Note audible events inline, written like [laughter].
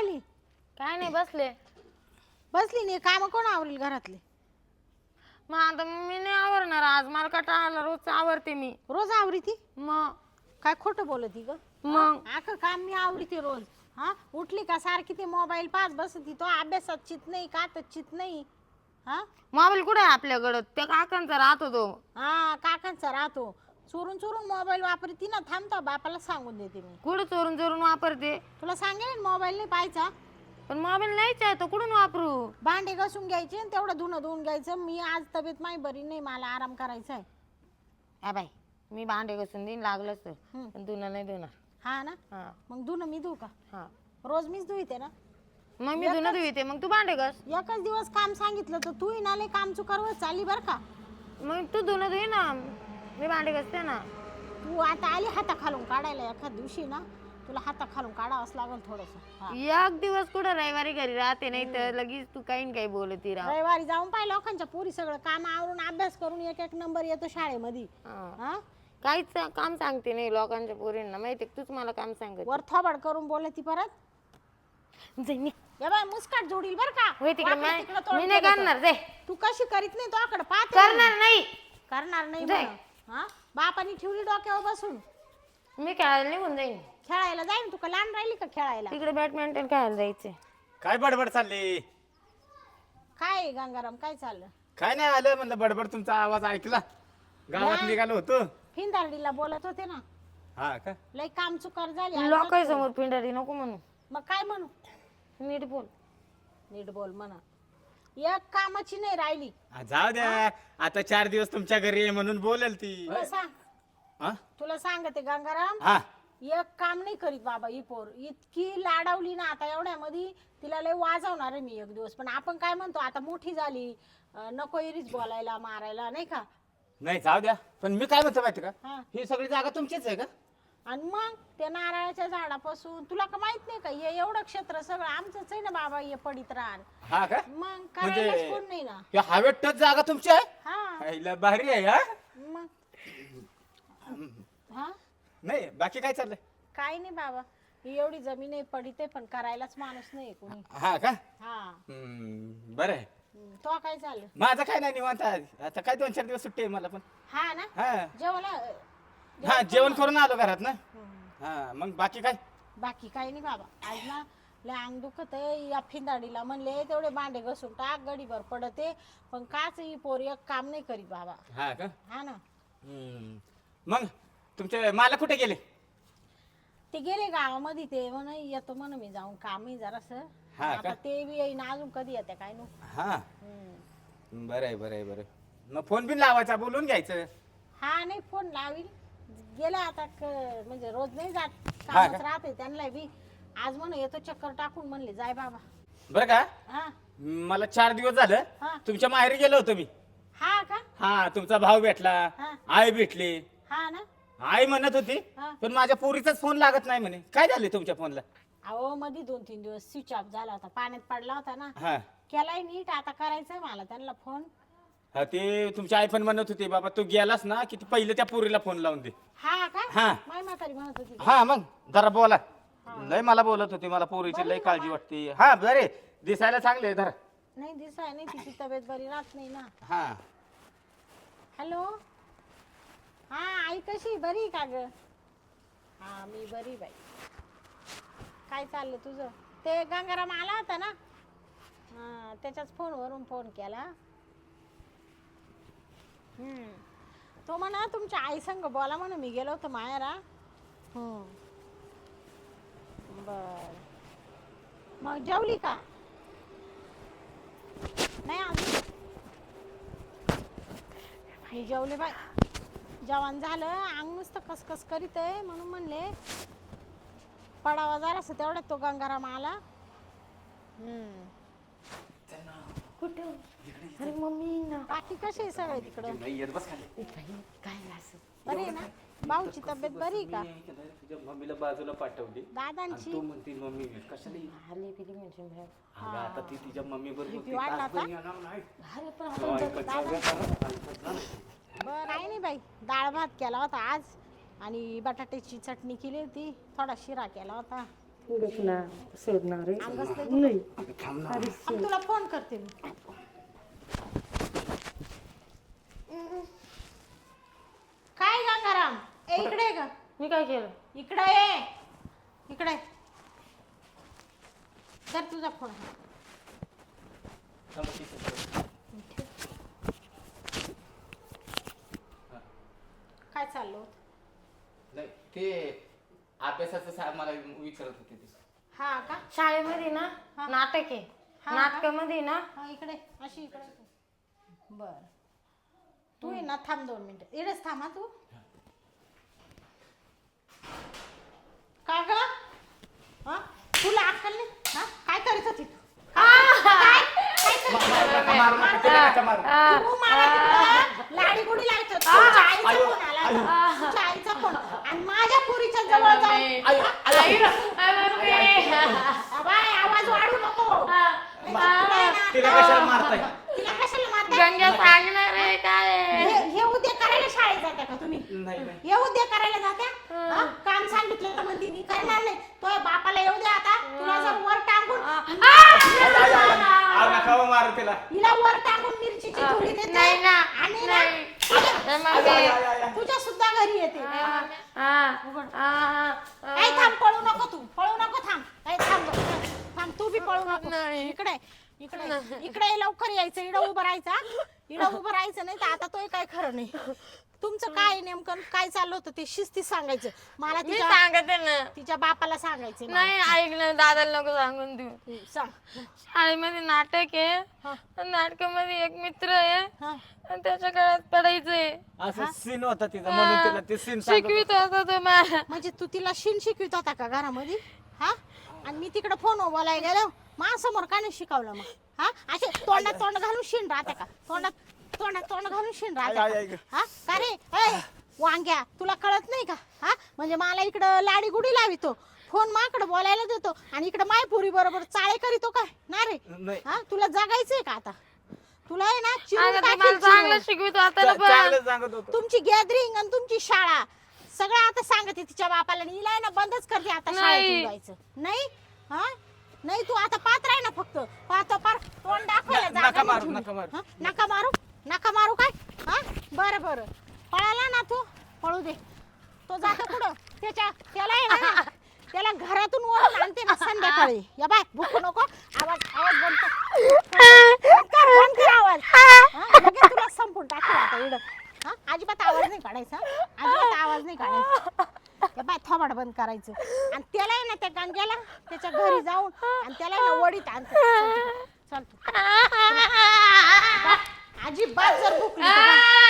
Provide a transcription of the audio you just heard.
राहिली? काय नाही बसले. बसली नाही काम कोण आवरेल घरातले? मग आता मी नाही आवरणार आज. मला कंटाळा आला रोज आवरते मी. रोज आवरी ती मग. काय खोटं बोलत ग? मग. आखं काम मी आवडते रोज. हा? उठली का सारखी ते मोबाईल पाच बसती तो अभ्यासात चित नाही का तर चित नाही. हा? मोबाईल कुठे आहे आपल्याकडं? त्या काकांचा राहतो तो. हा काकांचा राहतो. चोरून चोरून मोबाईल वापरती ना थांबता बापाला सांगून देते मी. कुठं चोरून चोरून वापरते? तुला सांगेल मोबाईल नाही पाहायचा. पण मोबाईल नाहीच आहे तो कुठून वापरू? भांडे घासून घ्यायचे आणि तेवढं धुणं धुवून घ्यायचं. मी आज तब्येत माही बरी नाही मला आराम करायचा आहे. हा बाई. मी भांडे घासून देईन लागलंच तर. पण धुणं नाही धुणार. हा ना? हा. मग धुणं मी धुऊ का? हा. रोज मीच धुईते ना? मग मी धुणं धुते मग तू भांडे घास. एकच दिवस काम सांगितलं तर तू नाले काम चुकारवत चालली बरं का? मग तू धुणं धुई ना. मी भांडे घासते ना. तू आता आली हाता खालून काढायला एखाद दिवशी ना तुला हाता खालून काढावंच लागेल थोडस. एक दिवस कुठं रविवारी घरी राहते नाही तर लगेच तू काही न काही बोलती राह रविवारी जाऊन पाहिजे लोकांच्या पोरी सगळं काम आवरून अभ्यास करून एक एक नंबर येतो शाळेमध्ये. हा. हा? काहीच काम सांगते नाही लोकांच्या पोरींना माहिती तूच मला काम सांगत वर थोबाड करून बोलती परत. जाई निघ. ये बाय मुस्काट जोडील बर का? होय तिकडे वाकडं तिकडं मी तोंड मी नाही केलं तर. करणार जाय. तू कशी करीत नाही तो आकडे पाहते. करणार नाही. करणार नाही जाय. हा? बापानी ठेवली डोक्यावर बसून. मी खेळायला निघून जाईन. खेळायला जाईन? तुका लहान राहिली का खेळायला? तिकडे बॅडमिंटन खेळायला जायचंय. काय बडबड चालली? काय गंगाराम? काय चाललं? काय नाही आलं म्हणलं बडबड तुमचा आवाज ऐकला. गावात निघालो होतो. फिंदारडीला बोलत होते ना. हा का? लय काम चुकार झाली. आज लोकांसमोर पिंडारी नको म्हणू. मग काय म्हणू? नीट बोल. नीट बोल म्हणा. एक कामाची नाही राहिली. जाऊ द्या. आता चार दिवस तुमच्या घरी आहे म्हणून बोलेल ती. तुला सांग. हा? तुला सांगते गंगाराम. हा. एक काम नाही करीत बाबा ही पोर. इतकी लाडवली ना आता एवढ्यामध्ये. तिला लय वाजवणार आहे मी एक दिवस. पण आपण काय म्हणतो आता मोठी झाली. अं, नको इरीच बोलायला मारायला नाही का? नाही जाऊ द्या. पण मी काय म्हणतो माहिती का? हा. ही सगळी जागा तुमचीच आहे का? आणि मग त्या नारळाच्या झाडापासून तुला का माहीत नाही का हे एवढं क्षेत्र सगळं आमचंच आहे ना बाबा हे पडित रान. हा का? मग करायलाच म्हणजे- कोण नाही ना. हवेत टच जागा तुमची आहे? हा. भारी आहे हा? मग. हा? नाही बाकी काय चाललंय? काय नाही बाबा ही एवढी जमीन आहे पडिते पण करायलाच माणूस नाही कोणी. हा का? हा. हम्म, बरं आहे. हम्म, तो काय चाललं माझं काय नाही निवांत आहे. आता काय दोन चार दिवस सुट्टी आहे मला पण. हा ना? हा. जेवला हा जेवण करून आलो घरात ना. हम्म. हा. मग बाकी काय? बाकी काही नाही बाबा. आज ना लय अंग दुखत आहे. या फिंदाडीला म्हणले तेवढे भांडे घसून टाक गडीभर पडते. पण काच ही पोरी एक काम नाही करीत बाबा. हा का? हा ना. हम्म. मग तुमचे मालक कुठे गेले? ते गेले गावामध्ये ते म्हण येतो म्हण मी जाऊन कामही जरास. हा का? आता ते बी येईन अजून कधी येते काय नु हा. हम्म. बरं आहे बरं आहे बरं आहे. मग फोन बिन लावायचा बोलून घ्यायचं. हा नाही फोन लावील गेला आता क- म्हणजे रोज नाही जात हा कामच का? राहते त्यांना बी. आज म्हण येतो चक्कर टाकून म्हणले जाय बाबा. बरं का? हा. मला चार दिवस झालं तुमच्या माहेरी गेलो होतो मी. हा का? हा तुमचा भाऊ भेटला हा. आई भेटली. हा ना? आई म्हणत होती हा. पण माझ्या पोरीचाच फोन लागत नाही म्हणे. काय झाले तुमच्या फोनला? अहो मध्ये दोन तीन दिवस स्विच ऑफ झाला होता. पाण्यात पडला होता ना. हा. केलाय नीट आता करायचंय मला त्यांना फोन. हा ते तुमची आई पण म्हणत होती बाबा तू गेलास ना की ती पहिले त्या पोरीला फोन लावून दे. हा का? हा. माय म्हातारी म्हणत होती. हा मग जरा बोला. लय मला बोलत होती मला पोरीची लय काळजी वाटते. हा बरे. दिसायला चांगले आहे, धरा नाही दिसाय नाही तिची तब्येत बरी राहत नाही ना. हा. हॅलो? हा आई कशी? बरी का ग? हा मी बरी बाई. काय चाललं तुझं? ते गंगाराम आला होता ना? हा त्याच्याच फोनवरून फोन केला. हम्म. तो म्हणा तुमच्या आई संग बोला म्हणा मी गेलो होतो मायारा बर. मग जेवली का? नाही आम्ही बाई जेवले बाय जेवण झालं अंग नुसतं कसकस करीत आहे म्हणून म्हणले. पडावा जरासं तेवढ्यात तो गंगाराम आला. हम्म. अरे मम्मी ना. बाकी कसे आहे सगळे तिकडं? येत बस खाली. बाई, काय असं? बरी आहे ना? भाऊची तब्येत बरी आहे का? तुझ्या मम्मीला बाजूला पाठवली. दादांची? तू म्हणती मम्मी कशाला येईल? आले पिली म्हणजे. अगं, आता ती तिच्या मम्मी BP वाढला का? अरे पण बरं काही नाही बाई. डाळ भात केला होता आज. आणि बटाट्याची चटणी केली होती. थोडा शिरा केला होता. ना सोडणार आहे नाही तुला फोन करते मी. काय गंगाराम ए इकडे ये ग. मी काय केलं? इकडे ये. इकडे. तर तुझा फोन. काय चाललं? होतं? ते अभ्यासाचं सा- मला विचारत होते ते. हा का? शाळेमध्ये ना. नाटक आहे. हा. नाटकामध्ये ना हा इकडे अशी इकडे. बर. तू ये ना थांब दोन मिनिटं. इकडेच थांब हा तू. का ग? हा? तुला अक्कल नाही? हा? काय करत होती तू काय? तू मला तिकडं लाडी गुडी लावत. तुझ्या आईचा फोन आला होता. तुझ्या आईचा फोन आणि माझ्या पुरीच्या जवळ जाऊन. बाय आवाज वाढू नको तिला कशाला मारताय तिला कशाला मारताय? गंगा सांगणार आहे काय हे उद्या करायला शाळेत जात्या का तुम्ही नाही नाही हे उद्या करायला जात्या हा? काम सांगितलं तर म्हणते मी करणार नाही तो बापाला येऊ दे आता तुला जर वर मारू तिला हिला वर टांगून मिरचीची थोडी देते नाही ना, आणि ना- नाही. अगं, ए, मम्मी. आय, आय, आय, आय. तुझ्या सुद्धा घरी येते काय थांब पळू नको तू पळू नको थांब काय थांब. थांब तू बी पळू नको नाही. इकडे इकडे इकडे लवकर यायचं इकडं उभं राहायचं हा? इकडं उभं राहायचं नाही तर आता तोही काय खरं नाही तुमचं काय नेमकं काय चाललं होतं ते शिस्ती सांगायचं. मला मी तिच्या सांगते ना. तिच्या बापाला सांगायचं मला. नाही ऐकलं दादाला नको सांगून देऊ. सांग. शाळेमध्ये नाटक हा. आहे नाटकामध्ये एक मित्र आहे. हा. आणि त्याच्या काळात पडायचंय असं सीन होता तिचा म्हणून तिला ते सीन शिकवित होता तो मला म्हणजे तू तिला शिन शिकवित होता का घरामध्ये? हा? आणि मी तिकडे फोन बोलायला गेलो. माझ्यासमोर का नाही शिकवलं मग? हा? असे तोंडात तोंड घालून शिन राहते का? तोंडात तोंडात तोंड घालून शिन? हा? का रे? ए, वांग्या तुला कळत नाही का? हा? म्हणजे मला इकडं लाडी गुडी लावितो. फोन माकडं बोलायला देतो. आणि इकडं मायपुरी बरोबर चाळे करीतो काय? ना रे? नाही. हा? तुला जगायचंय का आता? तुला आहे ना चिरून अगं ते टाकील मला चांगलं चिरून. शिकवित होता ना चा- पण. चांगलं सांगत होतो. तुमची गॅदरिंग आणि तुमची शाळा सगळं आता सांगते तिच्या बापाला. आणि हिला आहे ना बंदच करते आता नाही. शाळेतून जायचं. नाही? हा? नाही तू आता पात्र आहे ना फक्त. पाहतो पार. तोंड दाखवायला न- जागा नका नाही मारू, ठेवली. नका मारू. हा? नका मारू. नका मारू काय? हा? बरं बरं. पळाला ना तू? पळू दे. तो जातो कुठं? त्याच्या त्याला आहे ना त्याला घरातून ओढून आणते ना संध्याकाळी. या बाय भूक नको. आवाज आवाज बंद कर. बंद कर बंद कर आवाज. हा? लगेच तुला संपून टाकतो आता इकडं हा? अजिबात आवाज नाही काढायचा. हा? अजिबात आवाज नाही काढायचा. त्या बाय थोबाड बंद करायचं. आणि त्याला आहे ना त्या गांग्याला त्याच्या घरी जाऊन आणि त्याला आहे ना वडीत आणतो. चालतो [laughs] de baixo era pro clima.